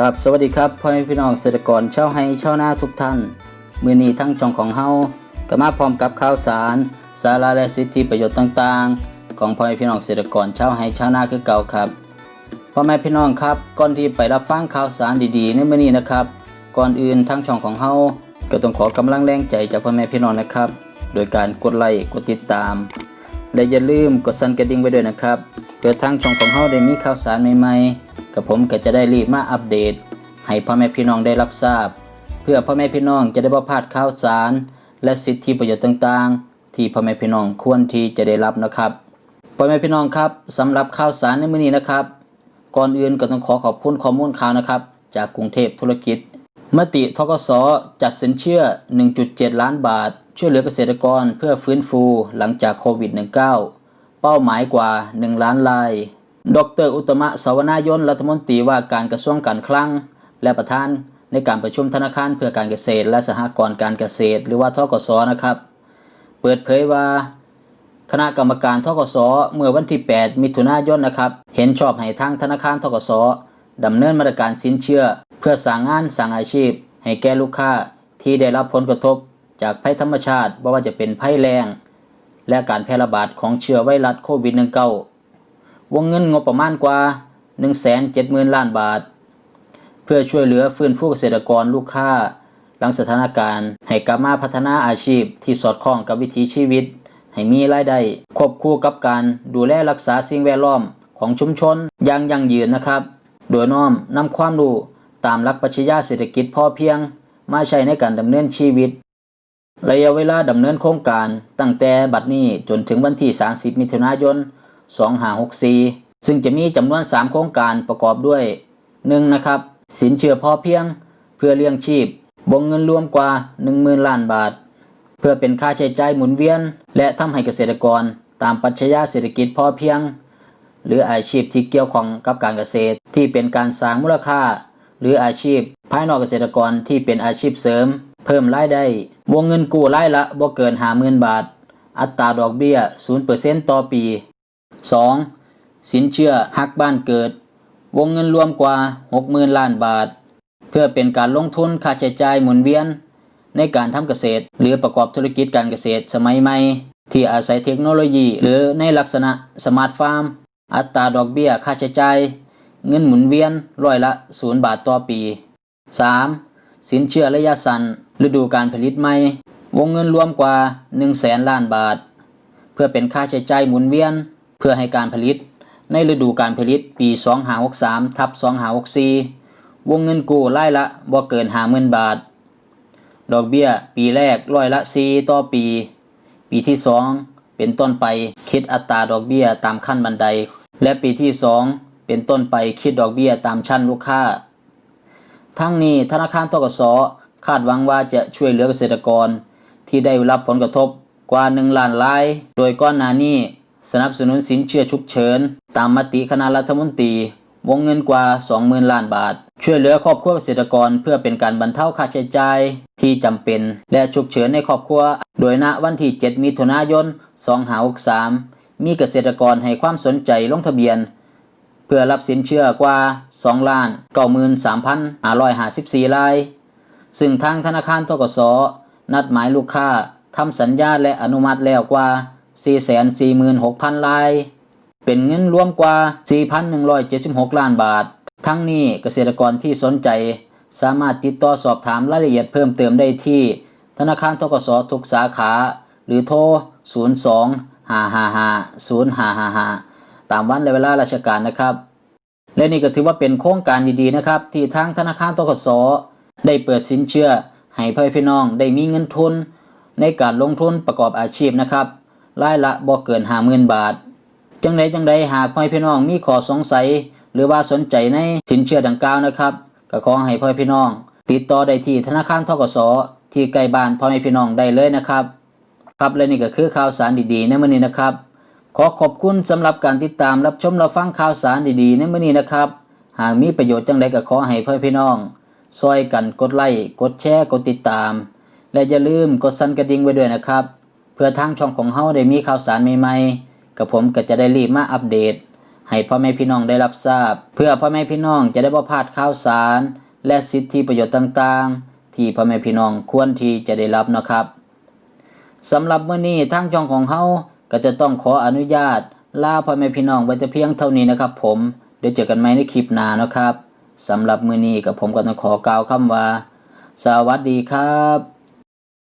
กับสวัสดีครับพ่อแม่พี่น้องเกษตรกรชาวไร่ชาวนาทุกท่าน มือนี้ทั้งช่องของเฮาก็มาพร้อมกับข่าวสาร สาระและสิทธิประโยชน์ต่างๆ ของพ่อแม่พี่น้องเกษตรกรชาวไร่ชาวนาคือเก่าครับพ่อแม่พี่น้องครับก่อนที่ไปรับฟังข่าวสารดีๆในมือนี้นะครับ ก่อนอื่นทั้งช่องของเฮาก็ต้องขอกำลังแรงใจจากพ่อแม่พี่น้องนะครับ โดยการกดไลค์กดติดตาม และอย่าลืมกดสั่นกระดิ่งไว้ด้วยนะครับเพื่อทางช่องของเฮาได้มีข่าวสารใหม่ๆ กับผมก็จะได้รีบมาอัปเดต ให้พ่อแม่พี่น้องได้รับทราบ เพื่อพ่อแม่พี่น้องจะได้บ่พลาดข่าวสาร และสิทธิประโยชน์ต่างๆ ที่พ่อแม่พี่น้องควรที่จะได้รับนะครับพ่อแม่พี่น้องครับสำหรับข่าวสารในมื้อนี้นะครับ ก่อนอื่นก็ต้องขอขอบคุณข้อมูลข่าวนะครับ จากกรุงเทพธุรกิจ มติทกสจัดสินเชื่อ 1.7 ล้านบาท ช่วยเหลือเกษตรกรเพื่อฟื้นฟูหลังจากโควิด -19 เป้าหมายกว่า 1 ล้านราย ดรอุตมะสาวนายนรัฐมนตรีว่าการกระทรวงการคลัง และประธานในการประชุมธนาคารเพื่อการเกษตร และสหกรณ์การเกษตร หรือว่าทกสนะครับ เปิดเผยว่า คณะกรรมการทกสเมื่อวันที่ 8 มิถุนายนนะครับ เห็นชอบให้ทางธนาคารทกสดำเนินมาตรการสินเชื่อ เพื่อสร้างงานสร้างอาชีพ ให้แก่ลูกค้าที่ได้รับผลกระทบ จากภัยธรรมชาติบ่ว่าจะเป็นภัยแล้งและการแพร่ระบาดของเชื้อไวรัสโควิด -19 วงเงินงบประมาณกว่า 170,000 ล้านบาท เพื่อช่วยเหลือฟื้นฟูเกษตรกรลูกค้า หลังสถานการณ์ ให้กลับมาพัฒนาอาชีพที่สอดคล้องกับวิถีชีวิต ให้มีรายได้ควบคู่กับการดูแลรักษาสิ่งแวดล้อมของชุมชนอย่างยั่งยืนนะครับ โดยน้อมนำความรู้ตามหลักปรัชญาเศรษฐกิจพอเพียง มาใช้ในการดำเนินชีวิต ระยะเวลาดำเนินโครงการตั้งแต่บัดนี้จนถึงวันที่ 30 มิถุนายน 2564 ซึ่งจะมีจำนวน 3 โครงการประกอบด้วย 1. นะครับสินเชื่อพอเพียงเพื่อเลี้ยงชีพวงเงินรวมกว่า 10,000 ล้านบาท เพื่อเป็นค่าใช้จ่ายหมุนเวียน และทำให้เกษตรกรตามปรัชญาเศรษฐกิจพอเพียง หรืออาชีพที่เกี่ยวข้องกับการเกษตรที่เป็นการสร้างมูลค่า หรืออาชีพ ภายนอกเกษตรกรที่เป็นอาชีพเสริม เพิ่มรายได้ วงเงินกู้รายละบ่เกิน 50,000 บาท อัตราดอกเบี้ย 0%ต่อปี 2. สินเชื่อฮักบ้านเกิด วงเงินรวมกว่า 60,000 ล้านบาท เพื่อเป็นการลงทุนค่าใช้จ่ายหมุนเวียน ในการทำเกษตร หรือประกอบธุรกิจการเกษตรสมัยใหม่ ที่อาศัยเทคโนโลยี หรือในลักษณะสมาร์ทฟาร์ม อัตราดอกเบี้ยค่าใช้จ่ายเงินหมุนเวียนร้อยละ 0 บาทต่อปี 3. สินเชื่อระยะสั้นฤดูการผลิตใหม่ วงเงินรวมกว่า 1 0 0 0 0แสนล้านบาท เพื่อเป็นค่าใช้จ่ายหมุนเวียน เพื่อให้การผลิตในฤดูการผลิตปี 2563ทับ2564 วงเงินกู้รายละบ่เกิน50,000 บาท ดอกเบี้ยปีแรกร้อยละ 4 ต่อปี ปีที่ 2 เป็นต้นไปคิดอัตราดอกเบี้ยตามขั้นบันได และปีที่ 2 เป็นต้นไปคิดดอกเบี้ยตามชั้นลูกค้า ทั้งนี้ธนาคารทกสคาดหวังว่าจะช่วยเหลือเกษตรกรที่ได้รับผลกระทบกว่า 1 ล้านราย โดยก้อนหน้านี้ สนับสนุนสินเชื่อฉุกเฉิน ตามมติคณะรัฐมนตรี วงเงินกว่า 20,000 ล้านบาท ช่วยเหลือครอบครัวเกษตรกรเพื่อเป็นการบรรเทาค่าใช้จ่ายที่จำเป็น และฉุกเฉินในครอบครัว โดยณวันที่ 7 มิถุนายน 2563 มีเกษตรกรให้ความสนใจลงทะเบียน เพื่อรับสินเชื่อกว่า 2 ล้าน93,554ราย ซึ่งทางธนาคารทกสนัดหมายลูกค้าทำสัญญาและอนุมัติแล้วกว่า 446,000ราย เป็นเงินรวมกว่า 4,176 ล้านบาท ทั้งนี้เกษตรกรที่สนใจ สามารถติดต่อสอบถามรายละเอียดเพิ่มเติมได้ที่ ธนาคารทกสทุกสาขา หรือโทร 02 555 0555 ตามวันและเวลาราชการนะครับ และนี่ก็ถือว่าเป็นโครงการดีๆนะครับ ที่ทางธนาคารทกสได้เปิดสินเชื่อให้พ่อพี่น้องได้มีเงินทุน ในการลงทุนประกอบอาชีพนะครับ รายละบ่เกิน50,000บาท จังใดจังใดหากพ่อพี่น้องมีข้อสงสัย หรือว่าสนใจในสินเชื่อดังกล่าวนะครับก็ขอให้พ่อพี่น้อง ติดต่อได้ที่ธนาคารทกสที่ใกล้บ้านพ่อแม่พี่น้องได้เลยนะครับ ครับและนี่ก็คือข่าวสารดีๆในมื้อนี้นะครับ ขอขอบคุณสำหรับการติดตามรับชมรับฟังข่าวสารดีๆในมื้อนี้นะครับ หากมีประโยชน์จังใดก็ขอให้พ่อพี่น้องซอยกันกดไลค์กดแชร์กดติดตาม และอย่าลืมกดสั่นกระดิ่งไว้ด้วยนะครับ พื่อทางช่องของเฮาได้มีข่าวสารใหม่ๆกับผมก็จะได้รีบมาอัปเดต ให้พ่อแม่พี่น้องได้รับทราบ เพื่อพ่อแม่พี่น้องจะได้บ่พลาดข่าวสาร และสิทธิประโยชน์ต่างๆ ที่พ่อแม่พี่น้องควรที่จะได้รับนะครับสำหรับมื้อนี้ทางช่องของเฮาก็จะต้องขออนุญาตลาพ่อแม่พี่น้องไว้แต่เพียงเท่านี้นะครับผมเดี๋ยวเจอกันใหม่ในคลิปหน้านะครับสำหรับมื้อนี้กับผมก็ต้องขอกล่าวคำว่า สวัสดีครับ